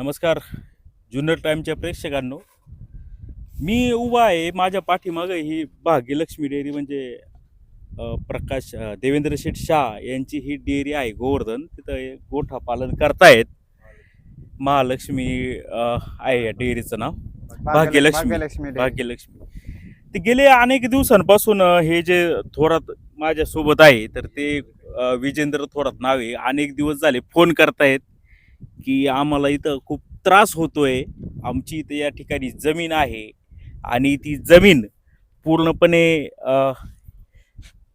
नमस्कार जुन्नर टाईमच्या प्रेक्षकांनो. मी उभा आहे माझ्या पाठीमागं ही भाग्यलक्ष्मी डेअरी म्हणजे प्रकाश देवेंद्र शेठ शाह यांची ही डेअरी आहे गोवर्धन. तिथं गोठा पालन करतायत. महालक्ष्मी आहे या डेअरीचं नाव. भाग्यलक्ष्मी. भाग्यलक्ष्मी ते गेले अनेक दिवसांपासून हे जे थोरात माझ्यासोबत आहे तर ते विजेंद्र थोरात नाव अनेक दिवस झाले फोन करतायत. की आम्हाला इथं खूप त्रास होतोय. आमची इथं या ठिकाणी जमीन आहे आणि ती जमीन पूर्णपणे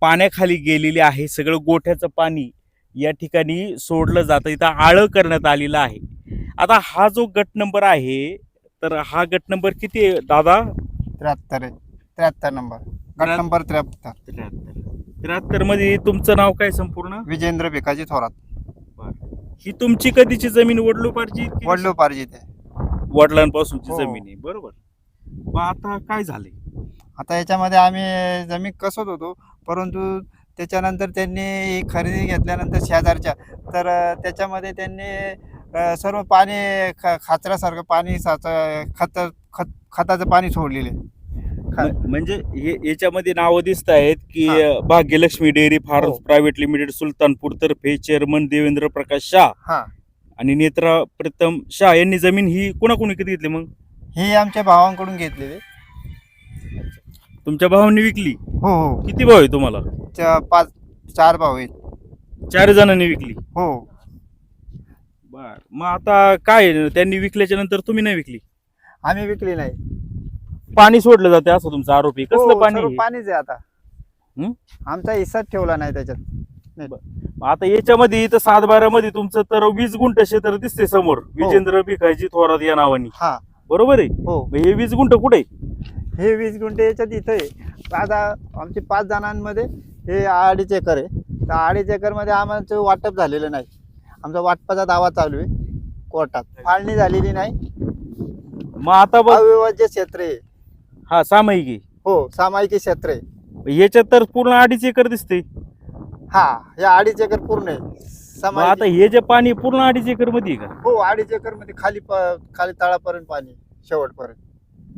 पाण्याखाली गेलेली आहे. सगळं गोठ्याचं पाणी या ठिकाणी सोडलं जातं. इथं आळं करण्यात आलेलं आहे. आता हा जो गट नंबर आहे तर हा गट नंबर किती आहे दादा? त्र्याहत्तर आहे. त्र्याहत्तर नंबर. गट त्र्या- नंबर त्र्याहत्तर. त्र्याहत्तर. त्र्याहत्तरमध्ये तुमचं नाव काय संपूर्ण? विजेंद्र भिकाजी थोरात. ही तुमची कधीची जमीन? वडलोपारची वडलो पारजी ते वडिलांपासूनची हो. जमीन आहे. बरोबर. मग आता काय झालंय? आता याच्यामध्ये आम्ही जमीन कसत होतो परंतु त्याच्यानंतर त्यांनी ही खरेदी घेतल्यानंतर शेजारच्या तर अं, त्याच्यामध्ये त्यांनी अं, सर्व पाणी ख खाचऱ्यासारखं पाणी साच खत खत खताचं पाणी सोडलेले म्हणजे हे याच्यामध्ये नावं दिसत आहेत की हा. अं, भाग्यलक्ष्मी डेअरी फार्म हो. प्रायव्हेट लिमिटेड सुलतानपूर तर्फे चेअरमन देवेंद्र प्रकाश शाह हा. आणि नेत्रा प्रथम शाह यांनी जमीन ही कोणाकोणी किती घेतली मग? ही आमच्या भावांकडून घेतलेली. तुमच्या भावांनी विकली? हो हो. किती भाव आहे तुम्हाला? च- पाच चार भाऊ आहेत. चार जणांनी विकली. हो. बर. मग आता काय आहे? त्यांनी विकल्याच्या नंतर तुम्ही नाही विकली? आम्ही विकली नाही. पाणी सोडलं जाते असं तुमचा आरोपी कसलं हो, पाणी आहे? पाणीच आहे आता. हं? आमचा हिस्साच ठेवला नाही त्याच्यात. आता याच्यामध्ये इथं सातबाऱ्यामध्ये तुमचं तर वीस गुंठ क्षेत्र दिसते समोर. विजेंद्र भिकाजी थोरात या नावानी. हा. बरोबर आहे? हो. मग हे वीस गुंठ कुठे? हे वीस गुंठे याच्यात इथं आहे. आता आमचे पाच जणांमध्ये हे अडीच एकर आहे. तर अडीच एकरमध्ये आम्हाला वाटप झालेलं नाही. आमचा वाटपाचा दावा चालू आहे कोर्टात. फाळणी झालेली नाही. मग आता बघ. अविभाज्य क्षेत्र आहे. हा सामायिक. हो सामायिक क्षेत्र आहे. याच्यात तर पूर्ण अडीच एकर दिसते हा हे अडीच एकर पूर्ण आहे. मग आता हे जे पाणी पूर्ण अडीच एकरमध्ये आहे हो अडीच एकरमध्ये खाली प- खाली तळापर्यंत पाणी शेवटपर्यंत.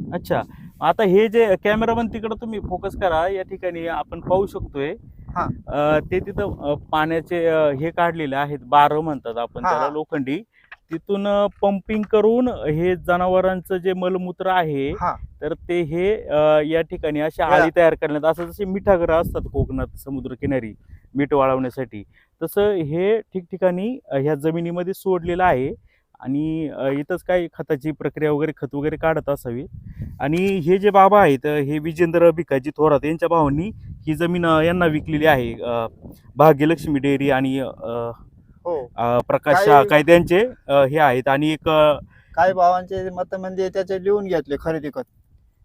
का अच्छा. आता हे जे कॅमेरामन तिकडे तुम्ही फोकस करा या ठिकाणी आपण पाहू शकतोय. हा. अं, ते तिथं अं, पाण्याचे अं, हे काढलेले आहेत बार म्हणतात आपण हा, त्याला हा. लोखंडी. तिथून पंपिंग करून हे जनावरांचं जे मलमूत्र आहे हा. तर ते हे अ, या ठिकाणी अशा आळी तयार करण्यात असं जसे मिठागरं असतात कोकणात समुद्रकिनारी मीठ वाळवण्यासाठी तसं हे ठिकठिकाणी अ, ह्या जमिनीमध्ये सोडलेलं आहे. आणि अ, इथंच काही खताची प्रक्रिया वगैरे खत वगैरे काढत असावी. आणि हे जे बाबा आहेत अ, हे विजेंद्र भिकाजी थोरात यांच्या भावांनी ही जमीन अ, यांना विकलेली आहे. अ, भाग्यलक्ष्मी डेअरी आणि अ, हो. प्रकाश काही- अ, हे आहेत आणि एक अ, काही भावांचे मत म्हणजे त्याचे लिहून घेतले खरेदी खत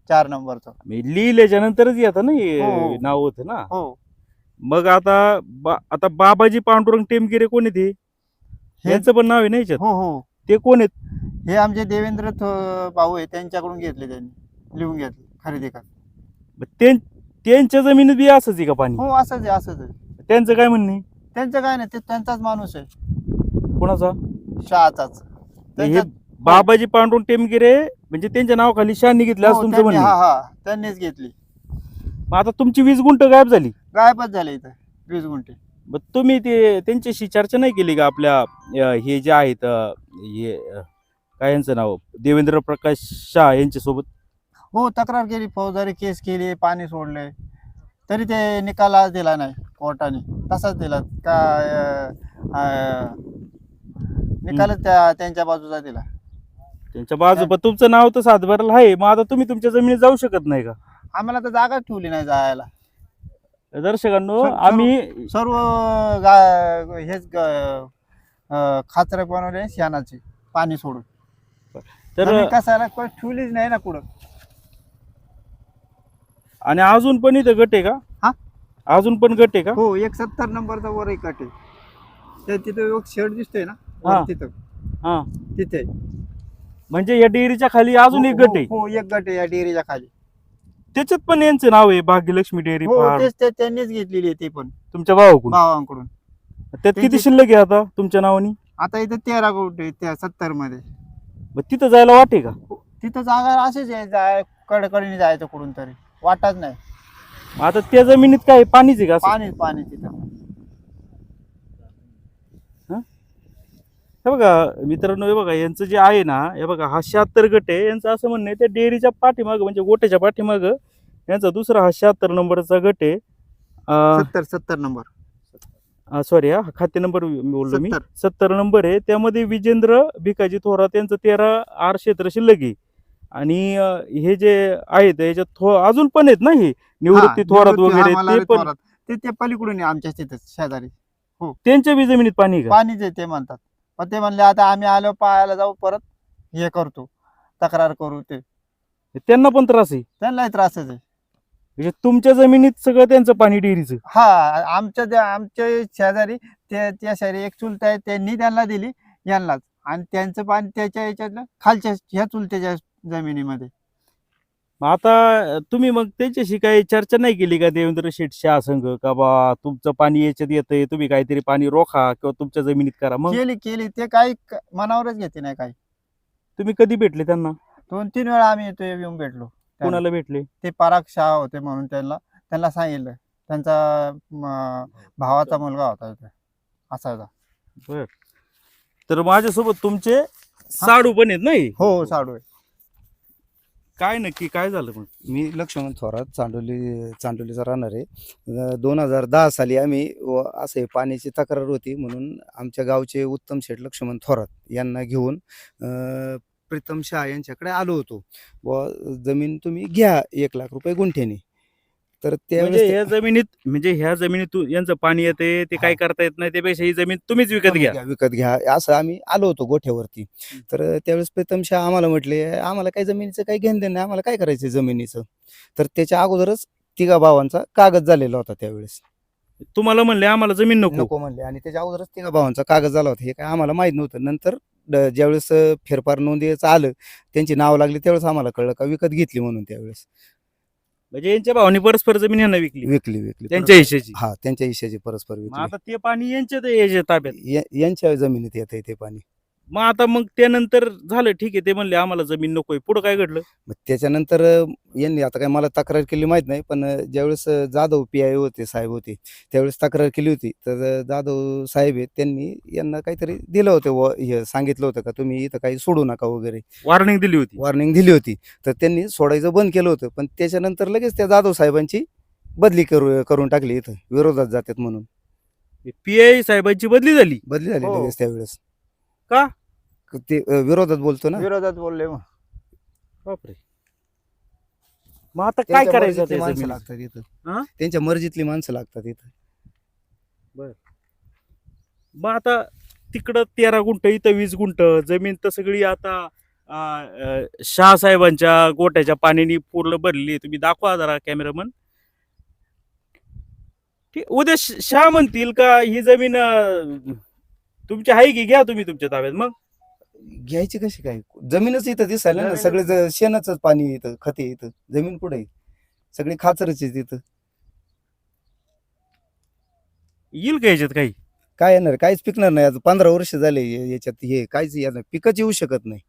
चार नंबरचं. लिहिल्याच्या नंतरच येतं ना हे हो. नाव होतं ना? हो. मग आता बा, आता बाबाजी पांडुरंग टेमगिरे कोण आहेत हे? हे यांचं पण नाव आहे ना याच्यात? हो हो. ते कोण आहेत? हे आमचे देवेंद्र थो- भाऊ आहे त्यांच्याकडून घेतले त्यांनी लिहून घेतले खरेदी खत. मग त्यां- त्यांच्या जमिनीत बी असंच आहे का पाणी? हो असंच आहे असंच आहे. त्यांचं काय म्हणणे त्यांचं काय नाही ते त्यांचाच माणूस आहे. कोणाचा? शहाचाच. हे बाबाजी पांडुरंग टेमगिरे म्हणजे त्यांच्या नावाखाली शानी घेतली असं हो, तुमचं त्यांनी- म्हणणं हा. हा त्यांनीच घेतली. मग आता तुमची वीस गुंठ गायब झाली. गायबच झाले इथं वीस गुंठे. मग तुम्ही ते त्यांच्याशी चर्चा नाही केली का आपल्या अं, हे जे आहेत अं, हे अं, काय यांचं नाव? देवेंद्र प्रकाश शाह यांच्यासोबत? हो तक्रार केली फौजदारी केस केली पाणी सोडले. तरी ते निकाल आज दिला नाही कोर्टाने. तसाच दिला. का अं, निकालच त्या त्यांच्या बाजूचा दिला. त्यांच्या बाजू पण तुमचं नाव तर सातबाराला आहे. मग आता तुम्ही तुमच्या जमिनीत जाऊ शकत नाही का? आम्हाला तर जागाच ठेवली नाही जायला. दर्शकांनो आम्ही सर्व गा हेच ग- अं, खाचरे बनवले शेणाचे पाणी सोडून. तर जमीन कसायला ठेवलीच नाही ना कुठं आणि अजून पण इथं गट आहे का? हा? अजून पण गट आहे का? हो एक सत्तर नंबरचा वर एक कट आहे. त्या तिथं एक शेड दिसतोय ना हा. तिथं. हा. तिथे. म्हणजे या डेअरीच्या खाली अजून एक हो, गट आहे? हो एक गट आहे या डेअरीच्या खाली. त्याच्यात पण यांचं नाव आहे भाग्यलक्ष्मी डेअरी हो फार्म तेच ते त्यांनीच घेतलेली आहे ती पण. तुमच्या भावाकडून? भावांकडून. त्यात किती त्यांची- शिल्लक आहे आता तुमच्या नावानी? आता इथं तेरा कोटी त्या सत्तरमध्ये मग तिथं जायला वाटे का? तिथं जागा असेच आहे जाय कडकडीने जायचं कुठून तरी. वाटत नाही. आता त्या जमिनीत काय पाणीच आहे का असं? पाणी पाणी तिथं हे? बघा मित्रांनो हे बघा यांचं जे आहे ना हे बघा हा शहात्तर गट आहे. यांचं असं म्हणणं आहे त्या डेअरीच्या पाठीमाग म्हणजे गोट्याच्या पाठीमाग यांचा दुसरा हा शहात्तर नंबरचा गट आहे. सत्तर सत्तर नंबर. सॉरी हा खाते नंबर बोललो मी. सत्तर. सत्तर नंबर आहे. त्यामध्ये विजेंद्र भिकाजी थोरात यांचं तेरा आर क्षेत्र शिल्लक आहे. आणि हे जे आहेत याच्यात थो अजून पण आहेत ना हे? निवृत्ती हा, थोरात हा, वगैरे ते पण. ते ते पलीकडून आहे आमच्या तिथं शेजारी. त्यांच्या बी जमिनीत पाणी आहे का? पाणीच आहे ते म्हणतात. पण ते म्हणले आता आम्ही आलो पाहायला जाऊ परत. हे करतो. तक्रार करू ते. त्यांना पण त्रास आहे? त्यांनाही त्रासच आहे. म्हणजे तुमच्या जमिनीत सगळं त्यांचं पाणी डेअरीचं? हा आमच्या आमच्या शेजारी ते त्या शेजारी एक चुलत आहे त्यांनी त्यांना दिली यांनाच. आणि त्यांचं पाणी त्याच्या याच्यातलं खालच्या ह्या चुलत्याच्या जमिनीमध्ये. मग आता तुम्ही मग त्यांच्याशी काही चर्चा नाही केली का देवेंद्र शेठ शाह संघ? का बा तुमचं पाणी याच्यात येतंय तुम्ही काहीतरी पाणी रोखा किंवा तुमच्या जमिनीत करा. मग केली केली. ते काही क- मनावरच घेते नाही काही. तुम्ही कधी भेटले त्यांना? दोन तीन वेळा आम्ही इथे येऊन भेटलो. कोणाला भेटले? ते पराग शाह होते म्हणून त्यांना त्यांना सांगितलं. त्यांचा म, भावाचा मुलगा होता इथे. असायचा. बर. तर माझ्यासोबत तुमचे साडू पण आहेत नाही? हो साडू आहे. काय नक्की काय झालं मग? मी लक्ष्मण थोरात चांडोली चांडोलीचा राहणार आहे. दोन हजार दहा साली आम्ही व असे पाण्याची तक्रार होती म्हणून आमच्या गावचे उत्तम शेठ लक्ष्मण थोरात यांना घेऊन प्रीतम शाह यांच्याकडे आलो होतो. व जमीन तुम्ही घ्या एक लाख रुपये गुंठ्याने. तर म्हणजे त्यावेळेस ह्या जमिनीत म्हणजे ह्या जमिनीत यांचं पाणी येते ते काय. करता येत नाही त्यापेक्षा ही जमीन तुम्हीच विकत घ्या. विकत घ्या. असं आम्ही आलो होतो गोठ्यावरती. तर त्यावेळेस प्रीतम शाह आम्हाला म्हटले आम्हाला काही जमिनीचं काही घेणं देणं नाही आम्हाला काय करायचं जमिनीचं? तर त्याच्या अगोदरच तिघा भावांचा कागद झालेला होता त्यावेळेस. तुम्हाला म्हणले आम्हाला जमीन नको. नको म्हणले. आणि त्याच्या अगोदरच तिघा भावांचा कागद झाला होता. हे काय आम्हाला माहीत नव्हतं. नंतर ड- ज्यावेळेस अं, फेरफार नोंदीचं आलं त्यांची नाव लागली त्यावेळेस आम्हाला कळलं का विकत घेतली म्हणून त्यावेळेस. म्हणजे यांच्या भावानी परस्पर जमीन यांना विकली. विकली विकली. त्यांच्या हिशेची हा त्यांच्या हिश्श्याची परस्पर मग विकली. आता ते पाणी यांच्या ते- याच्या ताब्यात. या- यांच्या जमिनीत येत ते पाणी. मग आता मग त्यानंतर झालं ठीक आहे ते म्हणले आम्हाला जमीन नकोय. पुढे काय घडलं? मग त्याच्यानंतर अं, यांनी आता काय मला तक्रार केली माहीत नाही पण अं, ज्यावेळेस अं, जाधव पी आय होते साहेब होते त्यावेळेस तक्रार केली होती. तर अं, जाधव साहेब आहेत त्यांनी यांना काहीतरी दिलं होतं व हे सांगितलं होतं का तुम्ही इथं काही सोडू नका वगैरे. वॉर्निंग दिली होती. वॉर्निंग दिली होती. तर त्यांनी सोडायचं बंद केलं होतं पण त्याच्यानंतर लगेच त्या जाधव साहेबांची बदली करू करून टाकली इथं विरोधात जातात म्हणून. पी आय साहेबांची बदली झाली? बदली झाली हो. लगेच त्यावेळेस. का? ते अं, विरोधात बोलतो ना? विरोधात बोलले मग. बापरे. मग आता काय त्यांच्या करायचं मर्जीतली त्या माणसं जमिनीचं? लागतात इथं. हा? त्यांच्या मर्जीतली माणसं लागतात इथं. मग आता तिकडं तेरा गुंठ इथं वीस गुंठ जमीन तर सगळी आता अं, अं, शाह साहेबांच्या गोट्याच्या पाण्याने पूर्ण भरली. आहे. तुम्ही दाखवा जरा कॅमेरामन. ठीक उद्या श- शाह म्हणतील का ही जमीन अं, तुमची आहे की घ्या तुम्ही तुमच्या ताब्यात मग? घ्यायची कशी काय? जमीनच इथं दिसायला ना सगळे ज- शेणाच पाणी इथं खते इथं. जमीन कुठे? सगळी खाचरच तिथं येईल का याच्यात काही? काय येणार? काहीच पिकणार नाही. आता पंधरा वर्ष झाले याच्यात हे. काहीच येणार. पिकच येऊ शकत नाही.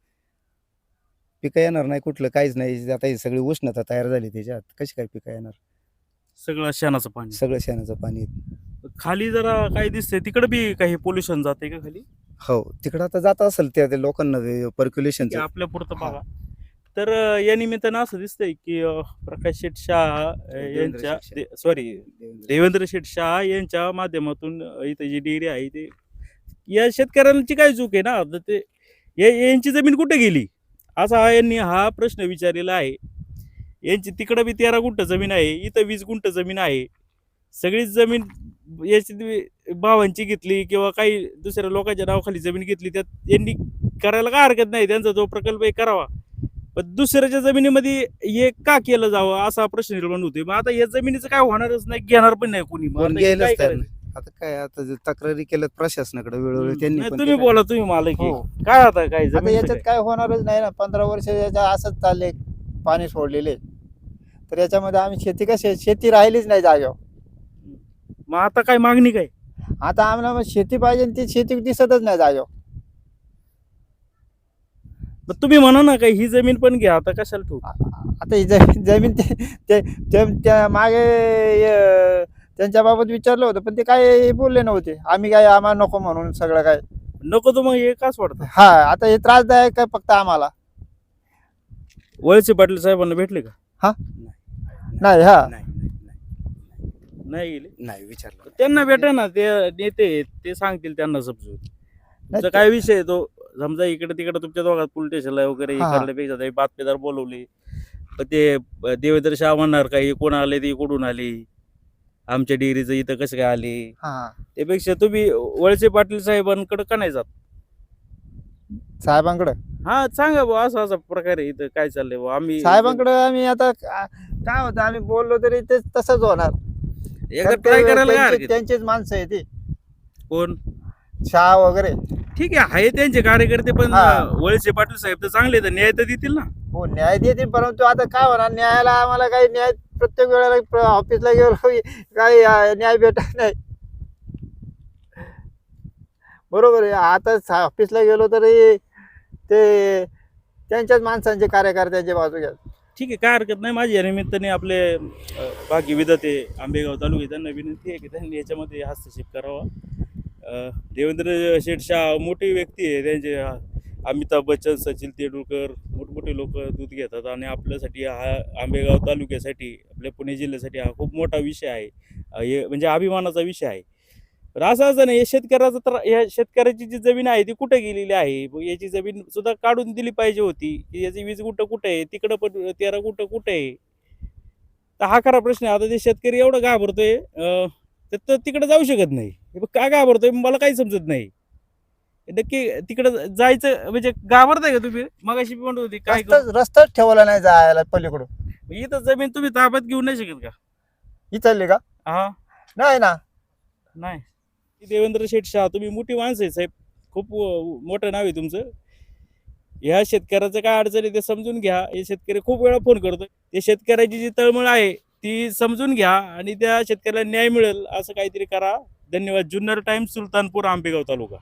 पिकं येणार नाही कुठलं काहीच नाही. आता ही सगळी उष्णता तयार झाली त्याच्यात. कशी काय पिकं येणार? सगळं शेणाचं पाणी. सगळं शेणाचं पाणी. खाली जरा काय दिसतंय. तिकडे बी काही पोल्युशन जाते का खाली? हो तिकडं आता जात असेल त्या त्या लोकांना पर्क्युलेशन की आपल्या पुरतं. बघा तर अं, या निमित्तानं असं दिसतंय की अं, प्रकाश शेठ शाह अं, देवेंद्र यांच्या शेठ शाह. सॉरी देवेंद्र शेठ शाह यांच्या माध्यमातून अं, इथं जी डेअरी आहे ते या शेतकऱ्यांची काय चूक आहे ना? तर ते या- यांची जमीन कुठे गेली? असा हा यांनी हा प्रश्न विचारलेला आहे. यांची तिकडं बी तेरा गुंठ जमीन आहे इथं वीस गुंठ जमीन आहे. सगळीच जमीन याची भावांची घेतली किंवा काही दुसऱ्या लोकांच्या नावाखाली जमीन घेतली त्यात यांनी करायला काय हरकत नाही. त्यांचा जो प्रकल्प आहे करावा. पण दुसऱ्याच्या जमिनीमध्ये हे का केलं जावं असा प्रश्न निर्माण होतोय. मग आता या जमिनीचं काय होणारच नाही घेणार पण नाही कोणी. मग आता हे काय करायचं? आता काय आता जे तक्रारी केल्यात प्रशासनाकडे वेळोवेळी त्यांनी नाही, पण तुम्ही बोला तुम्ही मालक आहे. हो. काय आता काय आता जमिनीचं याच्यात काय? काय होणारच नाही ना. पंधरा वर्ष याच्या असंच चालले पाणी सोडलेले. तर याच्यामध्ये आम्ही शेती कशी शेती राहिलीच नाही जागेवर. मग आता काय मागणी काय? आता आम्हाला मग शेती पाहिजे ती शेती दिसतच नाही जागेवर. पण तुम्ही म्हणा ना काही ही जमीन पण घ्या आता कशाला ठेवू? आता ही जमीन जमीन ते ते- ते- त्या मागे अं, त्यांच्या बाबत विचारलं होतं पण ते काय बोलले नव्हते. आम्ही काय आम्हाला नको म्हणून सगळं काय. नको तर मग हे काच वाटतं? हा आता हे त्रासदायक आहे फक्त आम्हाला. वळसे पाटील साहेबांना भेटले का? नाही हा. नाही. नाही, गेले. नाही विचारलं त्यांना भेटा ना ते नेते आहेत, ते सांगतील त्यांना समजून. तुमचा काय विषय आहे तो? समजा इकडे तिकडे तुमच्या दोघात पोलीस स्टेशनला वगैरे हे. करण्यापेक्षा ते बातमीदार बोलवले. पण ते अं, देवेंद्र शाह म्हणणार का हे कोण आले ते कुठून आले? आमच्या डिग्रीचं इथं कसं काय आले? हा. त्यापेक्षा तुम्ही वळसे पाटील साहेबांकडे का नाही जात? साहेबांकडे? हा सांगा बुवा असं असं प्रकारे इथं काय चाललंय बुवा आम्ही साहेबांकडे आम्ही आता का- काय होतं आम्ही बोललो तरी ते तसंच होणार. एकदा ट्राय करायला काय त्यांचे- हरकत? आहे? त्यांचीच माणसं आहे ती कोण? शाह वगैरे. ठीक आहे आहे त्यांचे कार्यकर्ते पण हा. अं, वळसे पाटील साहेब तर चांगले तर न्याय तर देतील ना? हो न्याय देतील परंतु आता काय होणार? न्यायाला आम्हाला काही न्याय प्रत्येक वेळेला प्र- ऑफिसला गेलो की काही अं, न्याय भेटत नाही. बरोबर आहे. आता सा- ऑफिसला गेलो तरी ते त्यांच्याच माणसांचे कार्यकर्त्यांचे बाजू घ्या ठीक आहे काय हरकत नाही. माझ्या निमित्ताने आपले भाग्य बाकी विधाते आंबेगाव तालुके त्यांना विनंती आहे की त्यांनी याच्यामध्ये हस्तक्षेप करावा. देवेंद्र शेठशाह मोठी व्यक्ती आहे. त्यांचे अमिताभ बच्चन सचिन तेंडुलकर मोठमोठे लोक दूध घेतात आणि आपल्यासाठी हा आंबेगाव तालुक्यासाठी आपल्या पुणे जिल्ह्यासाठी हा खूप मोठा विषय आहे. हे म्हणजे अभिमानाचा विषय आहे. असं असं नाही हे शेतकऱ्याचं तर या शेतकऱ्याची जी जमीन आहे ती कुठे गेलेली आहे? याची जमीन सुद्धा काढून दिली पाहिजे होती. की याची वीज कुठं कुठे आहे? तिकडं पण तेरा कुठं कुठे आहे? तर हा खरा प्रश्न आहे. आता ते शेतकरी एवढं घाबरतोय तर तो तिकडे जाऊ शकत नाही. का घाबरतोय? मला काही समजत नाही. नक्की तिकडं जायचं म्हणजे घाबरताय का तुम्ही? मगाशी म्हणत होती काय? रस्ताच ठेवला नाही जायला पलीकडून. इथं जमीन तुम्ही ताब्यात घेऊ नाही शकत का? ही चालली का? हा. नाही ना. नाही. देवेंद्र शेठ शाह तुम्ही मोठी माणसं आहे साहेब. खूप मोठं नाव आहे तुमचं. ह्या शेतकऱ्याचं काय अडचण आहे ते समजून घ्या. हे शेतकरी खूप वेळा फोन करतो ते शेतकऱ्याची जी तळमळ आहे ती समजून घ्या आणि त्या शेतकऱ्याला न्याय मिळेल असं काहीतरी करा. धन्यवाद. जुन्नर टाइम्स सुलतानपूर आंबेगाव तालुका.